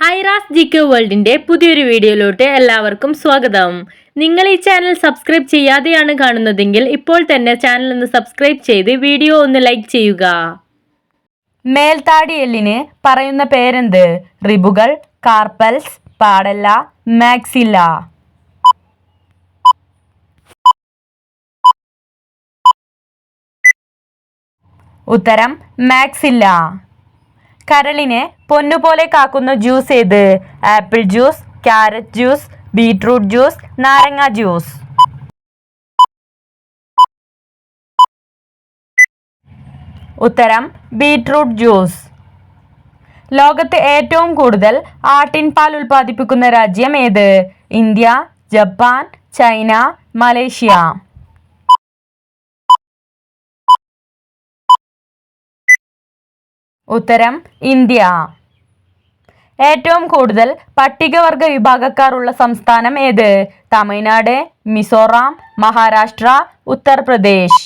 Aira's G K വേൾഡിന്റെ പുതിയൊരു വീഡിയോയിലോട്ട് എല്ലാവർക്കും സ്വാഗതം. നിങ്ങൾ ഈ ചാനൽ സബ്സ്ക്രൈബ് ചെയ്യാതെയാണ് കാണുന്നതെങ്കിൽ ഇപ്പോൾ തന്നെ ചാനൽ ഒന്ന് സബ്സ്ക്രൈബ് ചെയ്ത് വീഡിയോ ഒന്ന് ലൈക്ക് ചെയ്യുക. മേൽത്താടി എല്ലിന് പറയുന്ന പേരെന്ത്? റിബുകൾ കാർപ്പൽസ് പാടല്ല മാക്സില്ല. ഉത്തരം മാക്സില്ല. കരളിനെ പൊന്നുപോലെ കാക്കുന്ന ജ്യൂസ് ഏത്? Apple juice carrot juice beetroot juice നാരങ്ങ ജ്യൂസ്. ഉത്തരം ബീട്രൂട്ട് ജ്യൂസ്. ലോകത്ത് ഏറ്റവും കൂടുതൽ ആട്ടിൻ പാൽ ഉൽപ്പാദിപ്പിക്കുന്ന രാജ്യം ഏത്? India Japan China Malaysia. ഉത്തരം ഇന്ത്യ. ഏറ്റവും കൂടുതൽ പട്ടികവർഗ വിഭാഗക്കാർ ഉള്ള സംസ്ഥാനം ഏത്? തമിഴ്നാട് മിസോറാം മഹാരാഷ്ട്ര ഉത്തർപ്രദേശ്.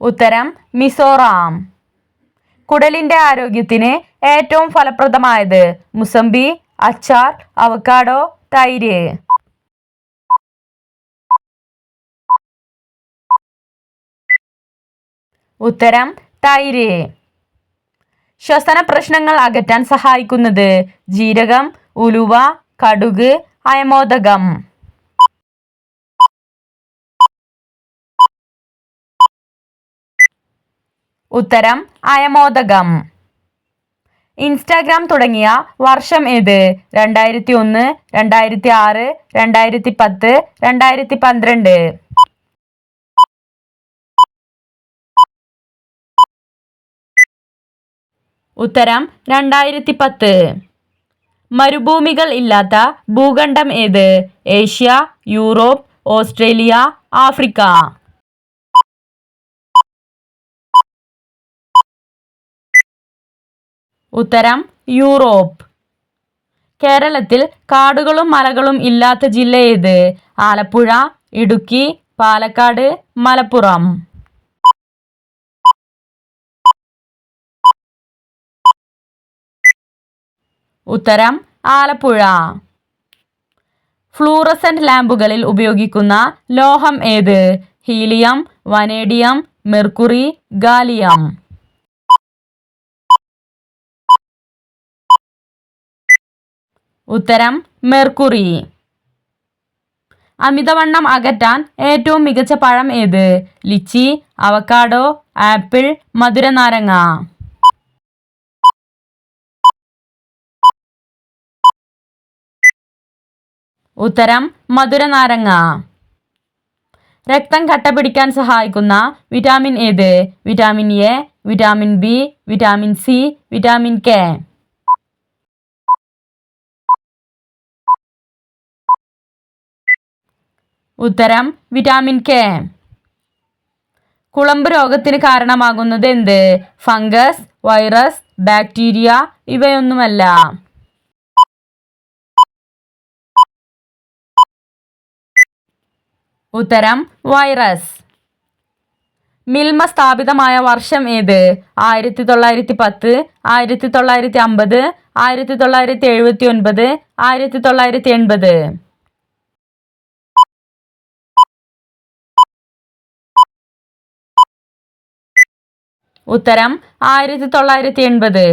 ഉത്തരം മിസോറാം. കുടലിന്റെ ആരോഗ്യത്തിന് ഏറ്റവും ഫലപ്രദമായത് മുസംബി അച്ചാർ അവക്കാഡോ തൈര്. ഉത്തരം തൈര്. ശ്വസന പ്രശ്നങ്ങൾ അകറ്റാൻ സഹായിക്കുന്നത് ജീരകം ഉലുവ കടുക് അയമോദകം. ഉത്തരം അയമോദകം. ഇൻസ്റ്റാഗ്രാം തുടങ്ങിയ വർഷം ഏത്? രണ്ടായിരത്തി ഒന്ന് രണ്ടായിരത്തി ആറ് രണ്ടായിരത്തി പത്ത് രണ്ടായിരത്തി പന്ത്രണ്ട് ഉത്തരം രണ്ടായിരത്തി പത്ത് മരുഭൂമികൾ ഇല്ലാത്ത ഭൂഖണ്ഡം ഏത്? Asia Europe Australia Africa. ഉത്തരം യൂറോപ്പ്. കേരളത്തിൽ കാടുകളും മലകളും ഇല്ലാത്ത ജില്ല ഏത്? ആലപ്പുഴ ഇടുക്കി പാലക്കാട് മലപ്പുറം. ഉത്തരം ആലപ്പുഴ. ഫ്ലൂറസെന്റ് ലാമ്പുകളിൽ ഉപയോഗിക്കുന്ന ലോഹം ഏത്? Helium vanadium mercury gallium. ഉത്തരം മെർക്കുറി. അമിതവണ്ണം അകറ്റാൻ ഏറ്റവും മികച്ച പഴം ഏത്? ലിച്ചി അവക്കാഡോ ആപ്പിൾ മധുരനാരങ്ങ. ഉത്തരം മധുരനാരങ്ങ രക്തം കട്ട പിടിക്കാൻ സഹായിക്കുന്ന വിറ്റാമിൻ ഏത്? Vitamin A vitamin B vitamin C vitamin K. ഉത്തരം വിറ്റാമിൻ കെ. കുളമ്പ് രോഗത്തിന് കാരണമാകുന്നത് എന്ത്? ഫംഗസ് വൈറസ് ബാക്ടീരിയ ഇവയൊന്നുമല്ല. ഉത്തരം വൈറസ് മിൽമ സ്ഥാപിതമായ വർഷം ഏത്? ആയിരത്തി തൊള്ളായിരത്തി പത്ത് ആയിരത്തി തൊള്ളായിരത്തി അമ്പത് ആയിരത്തി തൊള്ളായിരത്തി എഴുപത്തി ഒൻപത് ആയിരത്തി തൊള്ളായിരത്തി എൺപത് ഉത്തരം ആയിരത്തി തൊള്ളായിരത്തി എൺപത്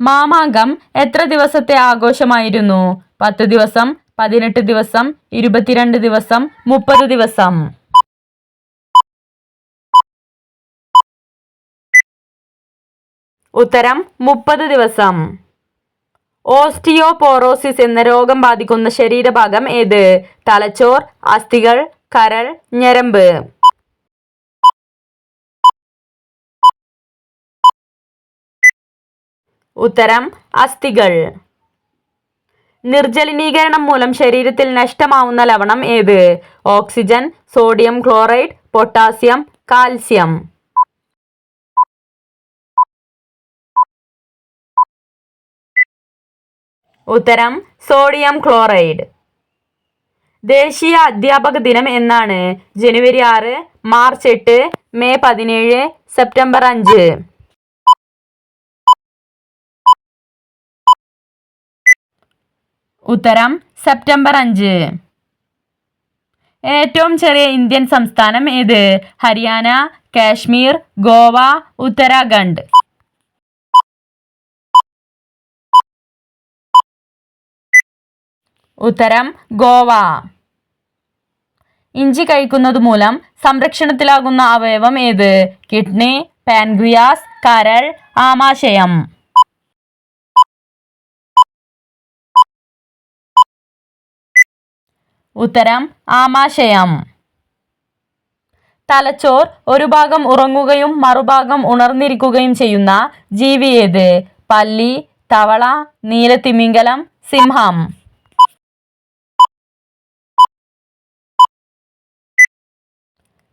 മാമാങ്കം എത്ര ദിവസത്തെ ആഘോഷമായിരുന്നു? പത്ത് ദിവസം പതിനെട്ട് ദിവസം ഇരുപത്തിരണ്ട് ദിവസം മുപ്പത് ദിവസം. ഉത്തരം മുപ്പത് ദിവസം. ഓസ്റ്റിയോപോറോസിസ് എന്ന രോഗം ബാധിക്കുന്ന ശരീരഭാഗം ഏത്? തലച്ചോർ അസ്ഥികൾ കരൾ ഞരമ്പ്. ഉത്തരം അസ്ഥികൾ. നിർജലിനീകരണം മൂലം ശരീരത്തിൽ നഷ്ടമാവുന്ന ലവണം ഏത്? Oxygen sodium chloride potassium calcium. ഉത്തരം സോഡിയം ക്ലോറൈഡ്. ദേശീയ അധ്യാപക ദിനം എന്നാണ് ജനുവരി ആറ് മാർച്ച് എട്ട് മെയ് പതിനേഴ് സെപ്റ്റംബർ അഞ്ച്. ഉത്തരം സെപ്റ്റംബർ അഞ്ച്. ഏറ്റവും ചെറിയ ഇന്ത്യൻ സംസ്ഥാനം ഏത്? ഹരിയാന കാശ്മീർ ഗോവ ഉത്തരാഖണ്ഡ്. ഉത്തരം ഗോവ. ഇഞ്ചി കഴിക്കുന്നത് മൂലം സംരക്ഷണത്തിലാകുന്ന അവയവം ഏത്? കിഡ്നി പാൻഗ്രിയാസ് കരൾ ആമാശയം. ഉത്തരം ആമാശയം. തലച്ചോർ ഒരു ഭാഗം ഉറങ്ങുകയും മറുഭാഗം ഉണർന്നിരിക്കുകയും ചെയ്യുന്ന ജീവി ഏത്? പല്ലി തവള നീലത്തിമിംഗലം സിംഹം.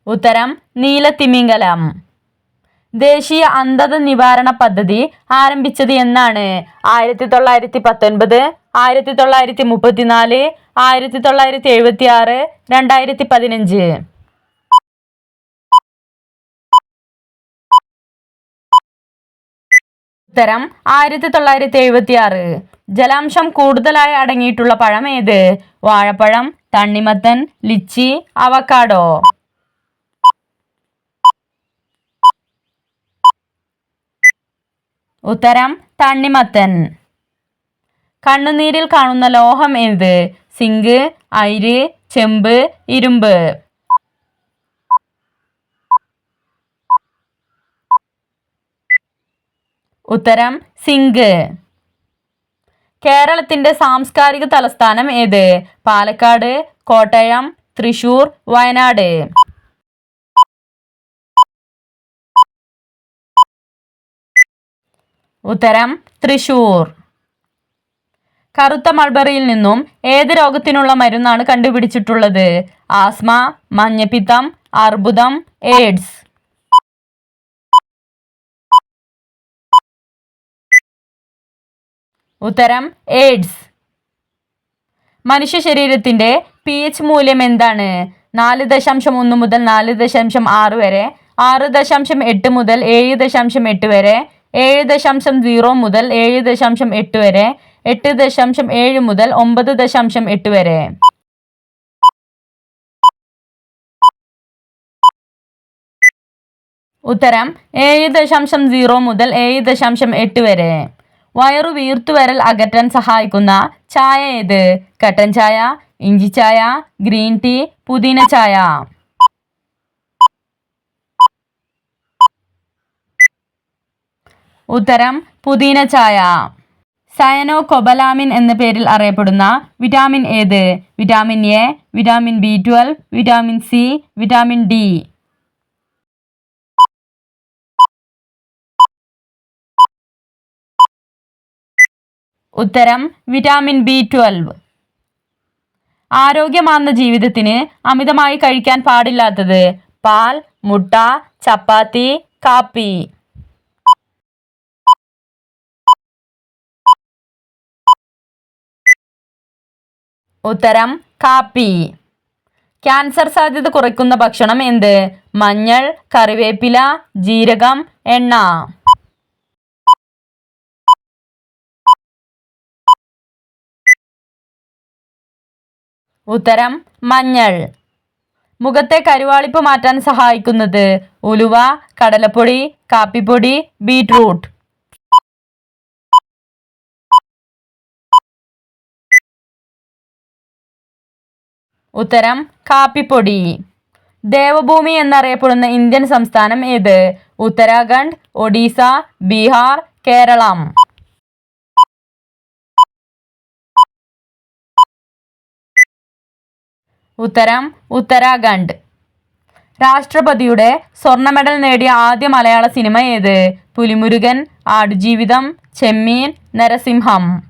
ഉത്തരം നീലത്തിമിംഗലം. ദേശീയ അന്ധത നിവാരണ പദ്ധതി ആരംഭിച്ചത് എന്നാണ്. ആയിരത്തി തൊള്ളായിരത്തി പത്തൊൻപത് ആയിരത്തി തൊള്ളായിരത്തി മുപ്പത്തിനാല് ആയിരത്തി തൊള്ളായിരത്തി എഴുപത്തി ആറ് രണ്ടായിരത്തി പതിനഞ്ച് ഉത്തരം ആയിരത്തി തൊള്ളായിരത്തി എഴുപത്തി ആറ് ജലാംശം കൂടുതലായി അടങ്ങിയിട്ടുള്ള പഴം ഏത്? വാഴപ്പഴം തണ്ണിമത്തൻ ലിച്ചി അവക്കാഡോ ഉത്തരം തണ്ണിമത്തൻ. കണ്ണുനീരിൽ കാണുന്ന ലോഹം ഏത്? സിങ്ക് അയിര് ചെമ്പ് ഇരുമ്പ്. ഉത്തരം സിങ്ക്. കേരളത്തിന്റെ സാംസ്കാരിക തലസ്ഥാനം ഏത്? പാലക്കാട് കോട്ടയം തൃശൂർ വയനാട്. ഉത്തരം തൃശൂർ. കറുത്ത മൾബറിയിൽ നിന്നും ഏത് രോഗത്തിനുള്ള മരുന്നാണ് കണ്ടുപിടിച്ചിട്ടുള്ളത്? ആസ്മ മഞ്ഞപ്പിത്തം അർബുദം എയ്ഡ്സ്. ഉത്തരം എയ്ഡ്സ്. മനുഷ്യ ശരീരത്തിന്റെ പി എച്ച് മൂല്യം എന്താണ്? നാല് ദശാംശം ഒന്ന് മുതൽ നാല് ദശാംശം ആറ് വരെ ആറ് ദശാംശം എട്ട് മുതൽ ഏഴ് ദശാംശം എട്ട് വരെ ഏഴ് ദശാംശം സീറോ മുതൽ ഏഴ് ദശാംശം എട്ട് വരെ എട്ട് ദശാംശം ഏഴ് മുതൽ ഒമ്പത് ദശാംശം എട്ട് വരെ. ഉത്തരം ഏഴ് ദശാംശം സീറോ മുതൽ ഏഴ് ദശാംശം എട്ട് വരെ. വയറു വീർത്തുവരൽ അകറ്റാൻ സഹായിക്കുന്ന ചായ ഏത്? കട്ടൻ ചായ ഇഞ്ചി ചായ ഗ്രീൻ ടീ പുതിന ചായ. ഉത്തരം പുതിന ചായ. സയനോ കൊബലാമിൻ എന്ന പേരിൽ അറിയപ്പെടുന്ന വിറ്റാമിൻ ഏത്? Vitamin A vitamin B twelve vitamin C vitamin D. ഉത്തരം വിറ്റാമിൻ ബി ട്വൽവ്. ആരോഗ്യമാർന്ന ജീവിതത്തിന് അമിതമായി കഴിക്കാൻ പാടില്ലാത്തത് പാൽ മുട്ട ചപ്പാത്തി കാപ്പി. ഉത്തരം കാപ്പി. ക്യാൻസർ സാധ്യത കുറയ്ക്കുന്ന ഭക്ഷണം എന്ത്? മഞ്ഞൾ കറിവേപ്പില ജീരകം എണ്ണ. ഉത്തരം മഞ്ഞൾ. മുഖത്തെ കരുവാളിപ്പ് മാറ്റാൻ സഹായിക്കുന്നത് ഉലുവ കടലപ്പൊടി കാപ്പിപ്പൊടി ബീട്രൂട്ട് ഉത്തരം കാപ്പിപ്പൊടി. ദേവഭൂമി എന്നറിയപ്പെടുന്ന ഇന്ത്യൻ സംസ്ഥാനം ഏത്? ഉത്തരാഖണ്ഡ് ഒഡീസ ബീഹാർ കേരളം. ഉത്തരം ഉത്തരാഖണ്ഡ്. രാഷ്ട്രപതിയുടെ സ്വർണ മെഡൽ നേടിയ ആദ്യ മലയാള സിനിമ ഏത്? പുലിമുരുകൻ ആടുജീവിതം ചെമ്മീൻ നരസിംഹം.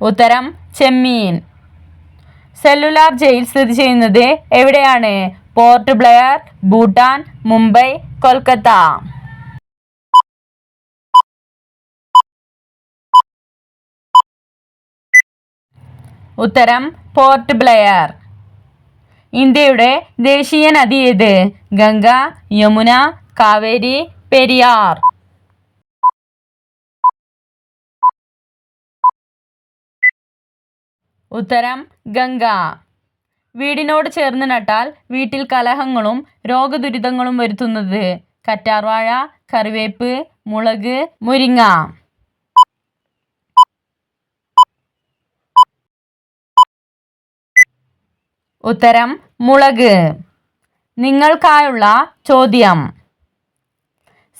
ഉത്തരം ചെമ്മീൻ. സെല്ലുലാർ ജയിൽ സ്ഥിതി ചെയ്യുന്നത് എവിടെയാണ്? പോർട്ട് ബ്ലെയർ ഭൂട്ടാൻ മുംബൈ കൊൽക്കത്ത. ഉത്തരം പോർട്ട് ബ്ലെയർ. ഇന്ത്യയുടെ ദേശീയ നദി ഏത്? ഗംഗ യമുന കാവേരി പെരിയാർ. ഉത്തരം ഗംഗ. വീടിനോട് ചേർന്ന് നട്ടാൽ വീട്ടിൽ കലഹങ്ങളും രോഗദുരിതങ്ങളും വരുത്തുന്നത്. കറ്റാർവാഴ കറിവേപ്പ് മുളക് മുരിങ്ങ. ഉത്തരം മുളക്. നിങ്ങൾക്കായുള്ള ചോദ്യം.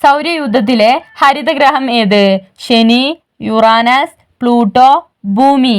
സൗരയുദ്ധത്തിലെ ഹരിതഗ്രഹം ഏത്? ശനി യുറാനസ് പ്ലൂട്ടോ ഭൂമി.